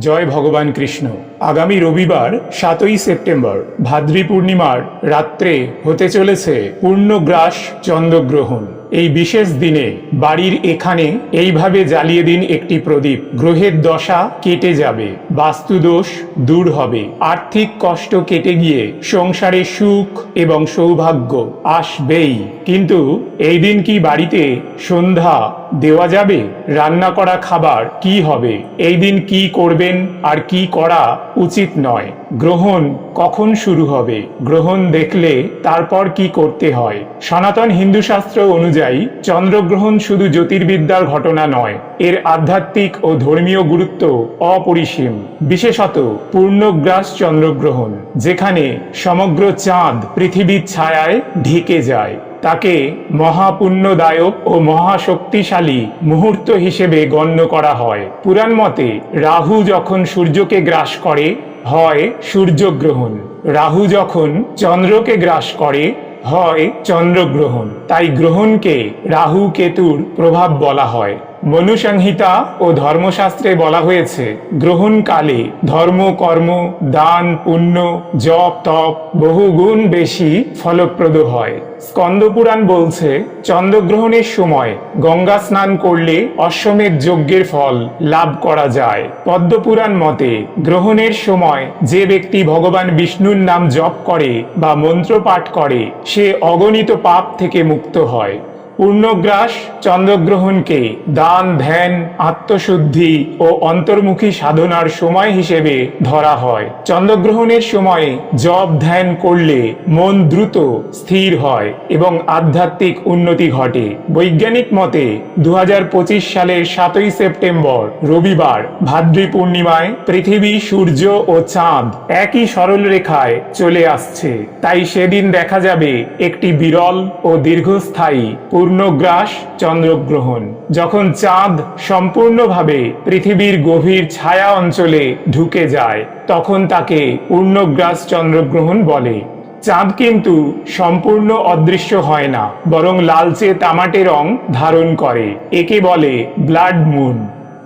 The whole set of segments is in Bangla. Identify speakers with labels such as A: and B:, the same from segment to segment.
A: জয় ভগবান কৃষ্ণ। আগামী রবিবার সাতই সেপ্টেম্বর ভাদ্রী পূর্ণিমার রাত্রে হতে চলেছে পূর্ণগ্রাস চন্দ্রগ্রহণ। এই বিশেষ দিনে বাড়ির এখানে এইভাবে জ্বালিয়ে দিন একটি প্রদীপ। গ্রহের দশা কেটে যাবে, বাস্তুদোষ দূর হবে, আর্থিক কষ্ট কেটে গিয়ে সংসারে সুখ এবং সৌভাগ্য আসবেই। কিন্তু এই দিন কি বাড়িতে সন্ধ্যা দেওয়া যাবে? রান্না করা খাবার কি হবে? এই দিন কি করবেন আর কি করা উচিত নয়। গ্রহণ কখন শুরু হবে? গ্রহণ দেখলে তারপর কি করতে হয়? সনাতন হিন্দু শাস্ত্র অনুযায়ী চন্দ্রগ্রহণ শুধু জ্যোতির্বিদ্যার ঘটনা নয়, এর আধ্যাত্মিক ও ধর্মীয় গুরুত্ব অপরিসীম। বিশেষত পূর্ণগ্রাস চন্দ্রগ্রহণ, যেখানে সমগ্র চাঁদ পৃথিবীর ছায়ায় ঢেকে যায়। তাকে মহাপুণ্যদায়ক ও মহাশক্তিশালী মুহূর্ত হিসেবে গণ্য করা হয়। পুরাণ মতে, রাহু যখন সূর্যকে গ্রাস করে, হয় সূর্যগ্রহণ। রাহু যখন চন্দ্রকে গ্রাস করে, হয় চন্দ্রগ্রহণ। তাই গ্রহণকে রাহু কেতুর প্রভাব বলা হয়। মনুসংহিতা ও ধর্মশাস্ত্রে বলা হয়েছে, গ্রহণকালে ধর্ম, কর্ম, দান, পুণ্য, জপ, তপ বহুগুণ বেশি ফলপ্রদ হয়। স্কন্দপুরাণ বলছে, চন্দ্রগ্রহণের সময় গঙ্গা স্নান করলে অশ্বমেধ যজ্ঞের ফল লাভ করা যায়। পদ্মপুরাণ মতে, গ্রহণের সময় যে ব্যক্তি ভগবান বিষ্ণুর নাম জপ করে বা মন্ত্র পাঠ করে, সে অগণিত পাপ থেকে মুক্ত হয়। পূর্ণগ্রাস চন্দ্রগ্রহণকে দান, ধ্যান, আত্মশুদ্ধি ও অন্তর্মুখী সাধনার সময় হিসেবে ধরা হয়। চন্দ্রগ্রহণের সময়ে জপ, ধ্যান করলে মন দ্রুত স্থির হয় এবং আধ্যাত্মিক উন্নতি ঘটে। বৈজ্ঞানিক মতে দু হাজার পঁচিশ সালের সাতই সেপ্টেম্বর, রবিবার, ভাদ্রী পূর্ণিমায় পৃথিবী, সূর্য ও চাঁদ একই সরল রেখায় চলে আসছে। তাই সেদিন দেখা যাবে একটি বিরল ও দীর্ঘস্থায়ী পূর্ণগ্রাস চন্দ্রগ্রহণ। যখন চাঁদ সম্পূর্ণভাবে পৃথিবীর গভীর ছায়া অঞ্চলে ঢুকে যায়, তখন তাকে পূর্ণগ্রাস চন্দ্রগ্রহণ বলে। চাঁদ কিন্তু সম্পূর্ণ অদৃশ্য হয় না, বরং লালচে তামাটে রং ধারণ করে। একে বলে ব্লাড মুন।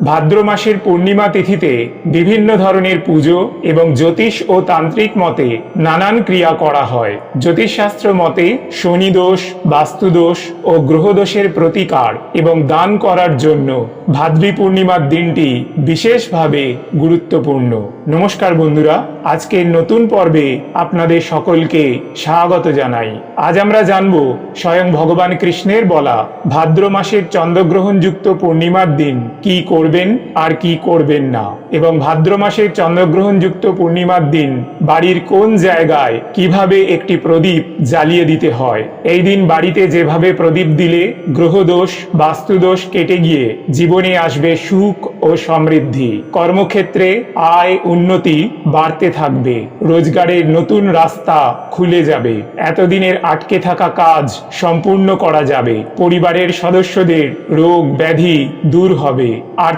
A: ভাদ্র মাসের পূর্ণিমা তিথিতে বিভিন্ন ধরনের পুজো এবং জ্যোতিষ ও তান্ত্রিক মতে নানান ক্রিয়া করা হয়। জ্যোতিষশাস্ত্র মতে শনি দোষ বাস্তুদোষ ও গ্রহদোষের প্রতিকার এবং দান করার জন্য ভাদ্রী পূর্ণিমার দিনটি বিশেষভাবে গুরুত্বপূর্ণ। নমস্কার বন্ধুরা, আজকের নতুন পর্বে আপনাদের সকলকে স্বাগত জানাই। আজ আমরা জানব স্বয়ং ভগবান কৃষ্ণের বলা ভাদ্র মাসের চন্দ্রগ্রহণযুক্ত পূর্ণিমার দিন কি করবেন আর কি করবেন না। এবং ভাদ্র মাসের চন্দ্রগ্রহণযুক্ত পূর্ণিমার দিন বাড়ির কোন জায়গায় কীভাবে একটি প্রদীপ জ্বালিয়ে দিতে হয়? এই দিন বাড়িতে যেভাবে প্রদীপ দিলে গ্রহদোষ, বাস্তুদোষ কেটে গিয়ে জীবনে আসবে সুখ ও সমৃদ্ধি। কর্মক্ষেত্রে আয় উন্নতি বাড়তে থাকবে। রোজগারের নতুন রাস্তা খুলে যাবে। এতদিনের আটকে থাকা কাজ সম্পূর্ণ করা যাবে। পরিবারের সদস্যদের রোগ ব্যাধি দূর হবে।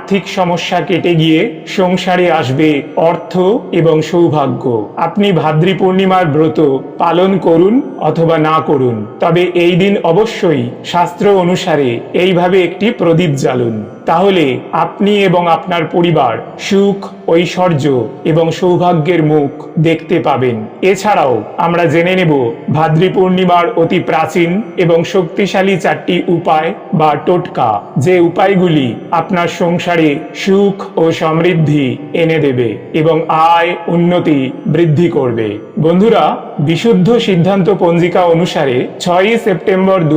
A: আর্থিক সমস্যা কেটে গিয়ে সংসারে আসবে অর্থ এবং সৌভাগ্য। আপনি ভাদ্রী পূর্ণিমার ব্রত পালন করুন অথবা না করুন। তবে এই দিন অবশ্যই শাস্ত্র অনুসারে এইভাবে একটি প্রদীপ জ্বালুন। তাহলে আপনি এবং আপনার পরিবার সুখ, ঐশ্বর্য এবং সৌভাগ্যের মুখ দেখতে পাবেন। এছাড়াও আমরা জেনে নেব ভাদ্রী পূর্ণিমার অতি প্রাচীন এবং শক্তিশালী চারটি উপায় বা টোটকা। যে উপায়গুলি আপনার সংসারে সুখ ও সমৃদ্ধি এনে দেবে এবং আয় উন্নতি বৃদ্ধি করবে। বন্ধুরা, বিশুদ্ধ সিদ্ধান্ত পঞ্জিকা অনুসারে ছয়ই সেপ্টেম্বর দু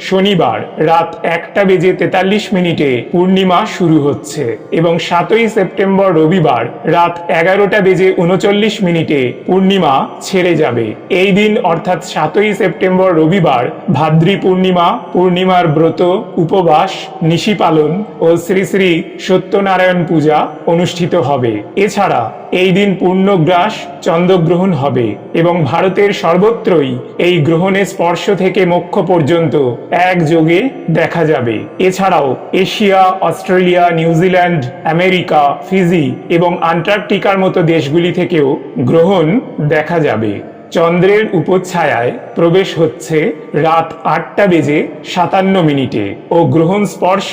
A: শনিবার রাত একটা বেজে তেতাল্লিশ মিনিটে পূর্ণিমা শুরু হচ্ছে এবং সাতই সেপ্টেম্বর রবিবার রাত এগারোটা বেজে উনচল্লিশ মিনিটে পূর্ণিমা ছেড়ে যাবে। এই দিন অর্থাৎ সাতই সেপ্টেম্বর রবিবার ভাদ্রী পূর্ণিমা, পূর্ণিমার ব্রত, উপবাস, নিশি পালন ও শ্রী শ্রী সত্যনারায়ণ পূজা অনুষ্ঠিত হবে। এছাড়া এই দিন পূর্ণগ্রাস চন্দ্রগ্রহণ হবে এবং ভারতের সর্বত্রই এই গ্রহণের স্পর্শ থেকে মোক্ষ পর্যন্ত একযোগে দেখা যাবে। এছাড়াও Asia, Australia New Zealand America, Fiji এবং আন্টার্কটিকার মতো দেশগুলি থেকেও গ্রহণ দেখা যাবে। চন্দ্রের উপচ্ছায়ায় প্রবেশ হচ্ছে রাত আটটা বেজে সাতান্ন মিনিটে ও গ্রহণ স্পর্শ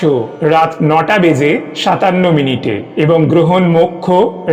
A: রাত নটা বেজে সাতান্ন মিনিটে এবং গ্রহণ মোক্ষ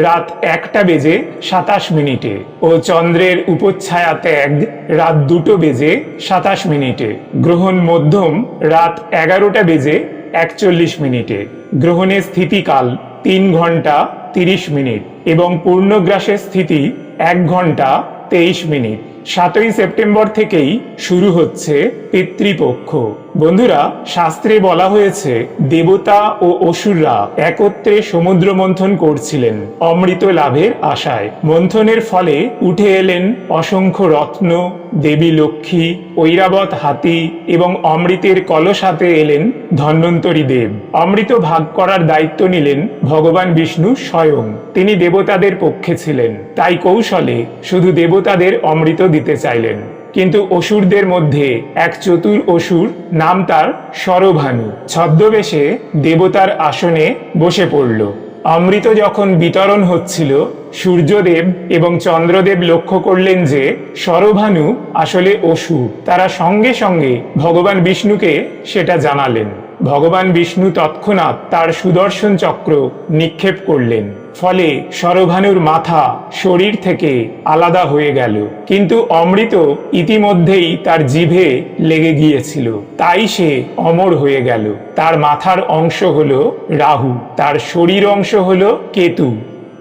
A: রাত একটা বেজে সাতাশ মিনিটে ও চন্দ্রের উপচ্ছায়া ত্যাগ রাত দুটো বেজে সাতাশ মিনিটে। গ্রহণ মধ্যম রাত এগারোটা বেজে একচল্লিশ মিনিটে। গ্রহণের স্থিতিকাল তিন ঘণ্টা তিরিশ মিনিট এবং পূর্ণগ্রাসের স্থিতি এক ঘণ্টা তেইশ মিনিট। সাতই সেপ্টেম্বর থেকেই শুরু হচ্ছে পিতৃপক্ষ। বন্ধুরা, শাস্ত্রে বলা হয়েছে, দেবতা ও অসুররা একত্রে সমুদ্র মন্থন করছিলেন অমৃত লাভের আশায়। মন্থনের ফলে উঠে এলেন অসংখ্য রত্ন, দেবী লক্ষ্মী, ঐরাবত হাতি এবং অমৃতের কলস হাতে এলেন ধন্বন্তরী দেব। অমৃত ভাগ করার দায়িত্ব নিলেন ভগবান বিষ্ণু স্বয়ং। তিনি দেবতাদের পক্ষে ছিলেন। তাই কৌশলে শুধু দেবতাদের অমৃত দিতে চাইলেন। কিন্তু অসুরদের মধ্যে এক চতুর অসুর নাম তার সরভানু। ছদ্মবেশে দেবতার আসনে বসে পড়ল। অমৃত যখন বিতরণ হচ্ছিল, সূর্যদেব এবং চন্দ্রদেব লক্ষ্য করলেন যে সরভানু আসলে অসুর। তারা সঙ্গে সঙ্গে ভগবান বিষ্ণুকে সেটা জানালেন। ভগবান বিষ্ণু তৎক্ষণাৎ তার সুদর্শন চক্র নিক্ষেপ করলেন। ফলে সরভানুর মাথা শরীর থেকে আলাদা হয়ে গেল। কিন্তু অমৃত ইতিমধ্যেই তার জিভে লেগে গিয়েছিল। তাই সে অমর হয়ে গেল। তার মাথার অংশ হল রাহু, তার শরীর অংশ হল কেতু।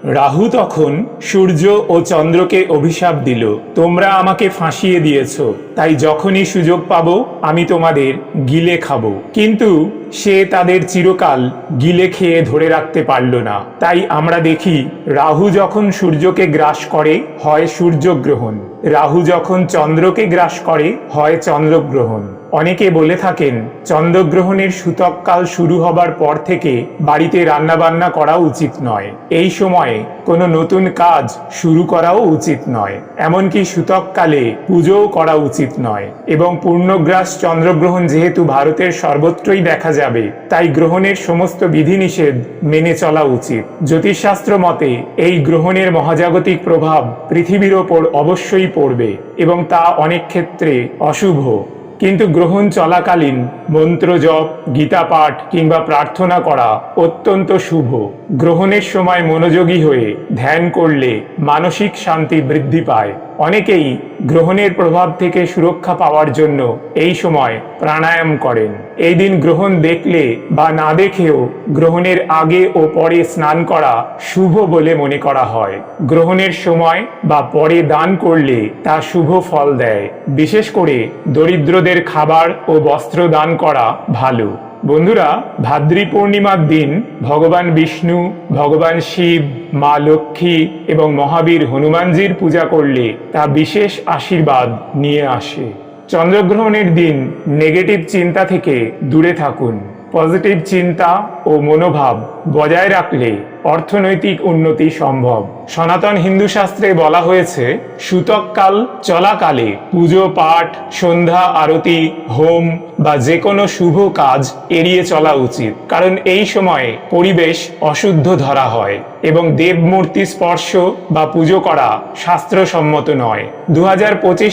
A: রাহু তখন সূর্য ও চন্দ্রকে অভিশাপ দিল। তোমরা আমাকে ফাঁসিয়ে দিয়েছ। তাই যখনই সুযোগ পাবো, আমি তোমাদের গিলে খাব। কিন্তু সে তাদের চিরকাল গিলে খেয়ে ধরে রাখতে পারল না। তাই আমরা দেখি, রাহু যখন সূর্যকে গ্রাস করে, হয় সূর্যগ্রহণ। রাহু যখন চন্দ্রকে গ্রাস করে, হয় চন্দ্রগ্রহণ। অনেকে বলে থাকেন, চন্দ্রগ্রহণের সূতককাল শুরু হবার পর থেকে বাড়িতে রান্নাবান্না করা উচিত নয়। এই সময়ে কোনো নতুন কাজ শুরু করাও উচিত নয়। এমনকি সূতককালে পুজোও করা উচিত নয়। এবং পূর্ণগ্রাস চন্দ্রগ্রহণ যেহেতু ভারতের সর্বত্রই দেখা যাবে, তাই গ্রহণের সমস্ত বিধিনিষেধ মেনে চলা উচিত। জ্যোতিষশাস্ত্র মতে, এই গ্রহণের মহাজাগতিক প্রভাব পৃথিবীর ওপর অবশ্যই পড়বে এবং তা অনেক ক্ষেত্রে অশুভ। কিন্তু গ্রহণ চলাকালীন মন্ত্র জপ, গীতা পাঠ কিংবা প্রার্থনা করা অত্যন্ত শুভ। গ্রহণের সময় মনোযোগী হয়ে ধ্যান করলে মানসিক শান্তি বৃদ্ধি পায়। অনেকেই গ্রহণের প্রভাব থেকে সুরক্ষা পাওয়ার জন্য এই সময় প্রাণায়াম করেন। এই দিন গ্রহণ দেখলে বা না দেখেও গ্রহণের আগে ও পরে স্নান করা শুভ বলে মনে করা হয়। গ্রহণের সময় বা পরে দান করলে তা শুভ ফল দেয়। বিশেষ করে দরিদ্রদের খাবার ও বস্ত্র দান করা ভালো। বন্ধুরা, ভাদ্রী পূর্ণিমার দিন ভগবান বিষ্ণু, ভগবান শিব, মা লক্ষ্মী এবং মহাবীর হনুমানজির পূজা করলে তা বিশেষ আশীর্বাদ নিয়ে আসে। চন্দ্রগ্রহণের দিন নেগেটিভ চিন্তা থেকে দূরে থাকুন। পজিটিভ চিন্তা ও মনোভাব বজায় রাখলে অর্থনৈতিক উন্নতি সম্ভব। সনাতন হিন্দু শাস্ত্রে বলা হয়েছে, সূতককাল চলাকালে পুজো, পাঠ, সন্ধ্যা, আরতি, হোম বা যে কোনো শুভ কাজ এড়িয়ে চলা উচিত। কারণ এই সময়ে পরিবেশ অশুদ্ধ ধরা হয় এবং দেবমূর্তি স্পর্শ বা পুজো করা শাস্ত্রসম্মত নয়। দু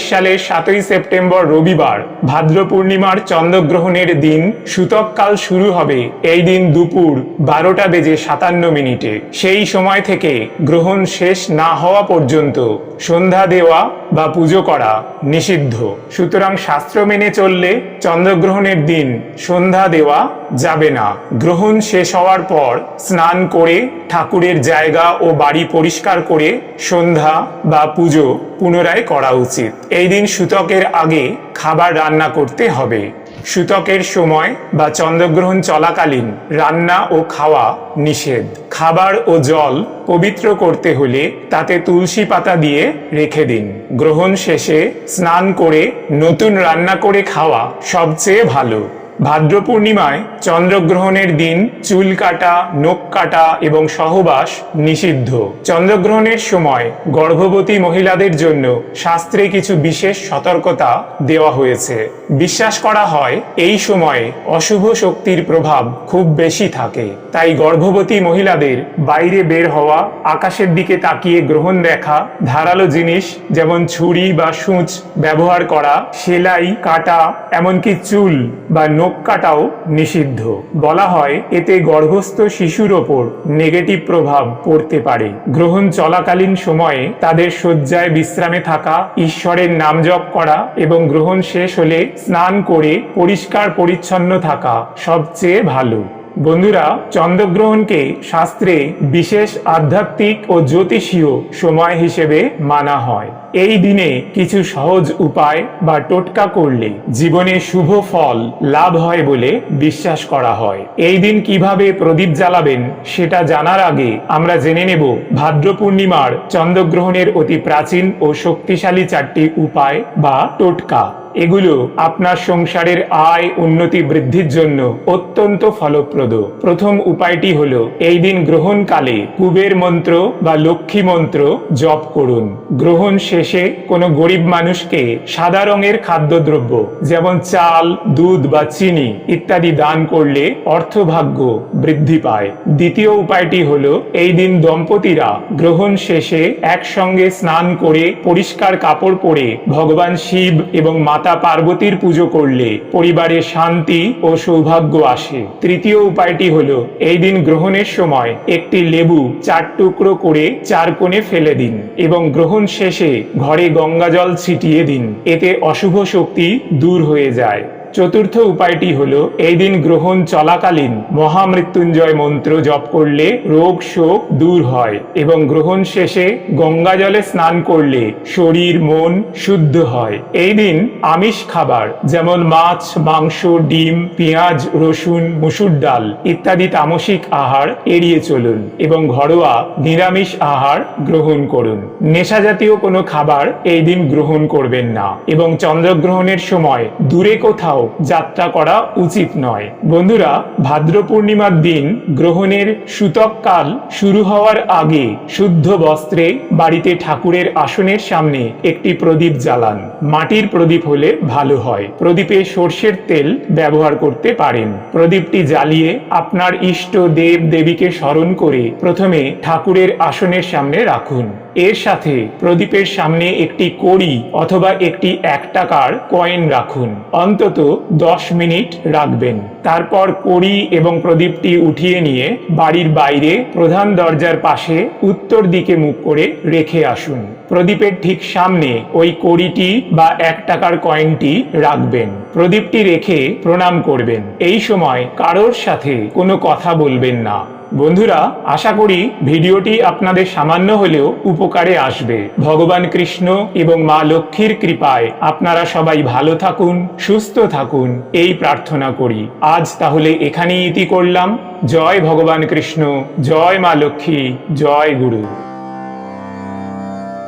A: সালের সাতই সেপ্টেম্বর রবিবার ভাদ্র পূর্ণিমার চন্দ্রগ্রহণের দিন সূতককাল শুরু হবে। এই দিন দুপুর বারোটা বেজে সাতান্ন মিনিটে। সেই সময় থেকে গ্রহণ শেষ না হওয়া পর্যন্ত সন্ধ্যা দেওয়া বা পুজো করা নিষিদ্ধ। সুতরাং শাস্ত্র মেনে চললে চন্দ্রগ্রহণের দিন সন্ধ্যা দেওয়া যাবে না। গ্রহণ শেষ হওয়ার পর স্নান করে ঠাকুরের জায়গা ও বাড়ি পরিষ্কার করে সন্ধ্যা বা পুজো পুনরায় করা উচিত। এই দিন সূতকের আগে খাবার রান্না করতে হবে। সূতকের সময় বা চন্দ্রগ্রহণ চলাকালীন রান্না ও খাওয়া নিষেধ। খাবার ও জল পবিত্র করতে হলে তাতে তুলসী পাতা দিয়ে রেখে দিন। গ্রহণ শেষে স্নান করে নতুন রান্না করে খাওয়া সবচেয়ে ভালো। ভাদ্র পূর্ণিমায় চন্দ্রগ্রহণের দিন চুল কাটা, নখ কাটা এবং সহবাস নিষিদ্ধ। চন্দ্রগ্রহণের সময় গর্ভবতী মহিলাদের জন্য শাস্ত্রে কিছু বিশেষ সতর্কতা দেওয়া হয়েছে। বিশ্বাস করা হয়, এই সময়ে অশুভ শক্তির প্রভাব খুব বেশি থাকে। তাই গর্ভবতী মহিলাদের বাইরে বের হওয়া, আকাশের দিকে তাকিয়ে গ্রহণ দেখা, ধারালো জিনিস যেমন ছুরি বা সূচ ব্যবহার করা, সেলাই, কাটা, এমনকি চুল বা নখ কাটাও নিষিদ্ধ। বলা হয়, এতে গর্ভস্থ শিশুর ওপর নেগেটিভ প্রভাব পড়তে পারে। গ্রহণ চলাকালীন সময়ে তাদের শয্যায় বিশ্রামে থাকা, ঈশ্বরের নাম জপ করা এবং গ্রহণ শেষ হলে স্নান করে পরিষ্কার পরিচ্ছন্ন থাকা সবচেয়ে ভালো। বন্ধুরা, চন্দ্রগ্রহণকে শাস্ত্রে বিশেষ আধ্যাত্মিক ও জ্যোতিষীয় সময় হিসেবে মানা হয়। এই দিনে কিছু সহজ উপায় বা টোটকা করলে জীবনে শুভ ফল লাভ হয় বলে বিশ্বাস করা হয়। এই দিন কীভাবে প্রদীপ জ্বালাবেন, সেটা জানার আগে আমরা জেনে নেব ভাদ্র পূর্ণিমার চন্দ্রগ্রহণের অতি প্রাচীন ও শক্তিশালী চারটি উপায় বা টোটকা। এগুলো আপনার সংসারের আয় উন্নতি বৃদ্ধির জন্য অত্যন্ত ফলপ্রদ। প্রথম উপায়টি হলো, এই দিন গ্রহণকালে কুবের মন্ত্র বা লক্ষ্মী মন্ত্র জপ করুন। গ্রহণ শেষে কোনো গরিব মানুষকে সাদা রঙের খাদ্যদ্রব্য, যেমন চাল, দুধ বা চিনি ইত্যাদি দান করলে অর্থভাগ্য বৃদ্ধি পায়। দ্বিতীয় উপায়টি হলো, এই দিন দম্পতিরা গ্রহণ শেষে একসঙ্গে স্নান করে পরিষ্কার কাপড় পরে ভগবান শিব এবং মাতা পার্বতীর পুজো করলে পরিবারে শান্তি ও সৌভাগ্য আসে। তৃতীয় উপায়টি হলো, এই দিন গ্রহণের সময় একটি লেবু চার টুকরো করে চার কোণে ফেলে দিন এবং গ্রহণ শেষে ঘরে গঙ্গাজল ছিটিয়ে দিন। এতে অশুভ শক্তি দূর হয়ে যায়। চতুর্থ উপায়টি হলো, এই দিন গ্রহণ চলাকালীন মহামৃত্যুঞ্জয় মন্ত্র জপ করলে রোগ শোক দূর হয় এবং গ্রহণ শেষে গঙ্গা জলে স্নান করলে শরীর, মন শুদ্ধ হয়। এই দিন আমিষ খাবার যেমন মাছ, মাংস, ডিম, পেঁয়াজ, রসুন, মুসুর ডাল ইত্যাদি তামসিক আহার এড়িয়ে চলুন এবং ঘরোয়া নিরামিষ আহার গ্রহণ করুন। নেশা জাতীয় কোনো খাবার এই দিন গ্রহণ করবেন না এবং চন্দ্রগ্রহণের সময় দূরে কোথাও যাত্রা করা উচিত নয়। বন্ধুরা, ভাদ্র পূর্ণিমার দিন গ্রহণের সূতককাল শুরু হওয়ার আগে শুদ্ধ বস্ত্রে বাড়িতে ঠাকুরের আসনের সামনে একটি প্রদীপ জ্বালান। মাটির প্রদীপ হলে ভালো হয়। প্রদীপে সর্ষের তেল ব্যবহার করতে পারেন। প্রদীপটি জ্বালিয়ে আপনার ইষ্ট দেব দেবীকে স্মরণ করে প্রথমে ঠাকুরের আসনের সামনে রাখুন। এর সাথে প্রদীপের সামনে একটি কড়ি অথবা একটি এক টাকার কয়েন রাখুন। অন্তত দশ মিনিট রাখবেন। তারপর কড়ি এবং প্রদীপটি উঠিয়ে নিয়ে বাড়ির বাইরে প্রধান দরজার পাশে উত্তর দিকে মুখ করে রেখে আসুন। প্রদীপের ঠিক সামনে ওই কড়িটি বা এক টাকার কয়েনটি রাখবেন। প্রদীপটি রেখে প্রণাম করবেন। এই সময় কারোর সাথে কোনো কথা বলবেন না। বন্ধুরা, আশা করি ভিডিওটি আপনাদের সামান্য হলেও উপকারে আসবে। ভগবান কৃষ্ণ এবং মা লক্ষ্মীর কৃপায় আপনারা সবাই ভালো থাকুন, সুস্থ থাকুন, এই প্রার্থনা করি। আজ তাহলে এখানেই ইতি করলাম। জয় ভগবান কৃষ্ণ, জয় মা লক্ষ্মী, জয় গুরু।